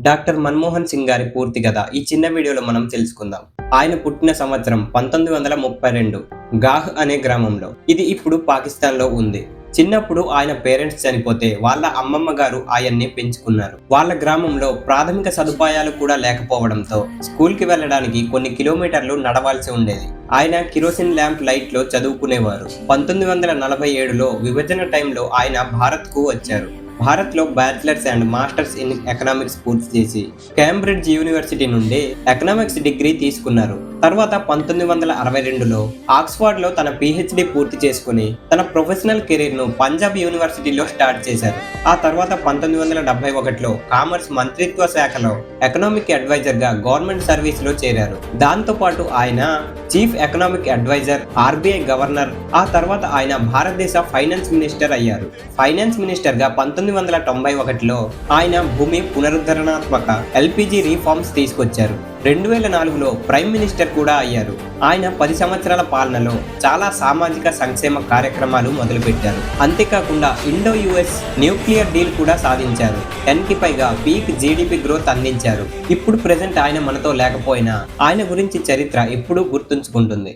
Doctor Manmohan Singh గారి పూర్తి కథ ఈ చిన్న వీడియోలో మనం తెలుసుకుందాం. ఆయన పుట్టిన సంవత్సరం పంతొమ్మిది వందల ముప్పై రెండు గాహ్ అనే గ్రామంలో. ఇది ఇప్పుడు పాకిస్తాన్లో ఉంది. చిన్నప్పుడు ఆయన పేరెంట్స్ చనిపోతే వాళ్ళ అమ్మమ్మ గారు ఆయన్ని పెంచుకున్నారు. వాళ్ళ గ్రామంలో ప్రాథమిక సదుపాయాలు కూడా లేకపోవడంతో స్కూల్కి వెళ్ళడానికి కొన్ని కిలోమీటర్లు నడవాల్సి ఉండేది. ఆయన కిరోసిన్ ల్యాంప్ లైట్లో చదువుకునేవారు. పంతొమ్మిది వందల నలభై ఏడులో విభజన టైంలో ఆయన భారత్కు వచ్చారు. భారత్లో bachelors and masters in economics పూర్తి చేసి కేంబ్రిడ్జ్ యూనివర్సిటీ నుండి ఎకనామిక్స్ డిగ్రీ తీసుకున్నారు. తర్వాత పంతొమ్మిది వందల అరవై రెండులో ఆక్స్ఫర్డ్లో తన పిహెచ్డి పూర్తి చేసుకుని తన ప్రొఫెషనల్ కెరీర్ను పంజాబ్ యూనివర్సిటీలో స్టార్ట్ చేశారు. ఆ తర్వాత పంతొమ్మిది వందల డెబ్బై ఒకటిలో కామర్స్ మంత్రిత్వ శాఖలో ఎకనామిక్ అడ్వైజర్గా గవర్నమెంట్ సర్వీస్లో చేరారు దాంతోపాటు ఆయన chief economic adviser RBI governor ఆ తర్వాత ఆయన భారతదేశ ఫైనాన్స్ మినిస్టర్ అయ్యారు. ఫైనాన్స్ మినిస్టర్గా పంతొమ్మిది పంతొమ్మిది వందల తొంభై ఒకటిలో ఆయన భూమి పునరుద్ధరణాత్మక ఎల్పిజి రీఫార్మ్స్ తీసుకొచ్చారు. రెండు వేల నాలుగులో ప్రైమ్ మినిస్టర్ కూడా అయ్యారు. ఆయన పది సంవత్సరాల పాలనలో చాలా సామాజిక సంక్షేమ కార్యక్రమాలు మొదలుపెట్టారు. అంతేకాకుండా ఇండో యుఎస్ న్యూక్లియర్ డీల్ కూడా సాధించారు. టెన్కి పైగా పీక్ జీడిపి గ్రోత్ అందించారు. ఇప్పుడు ప్రెసెంట్ ఆయన మనతో లేకపోయినా ఆయన గురించి చరిత్ర ఎప్పుడూ గుర్తుంచుకుంటుంది.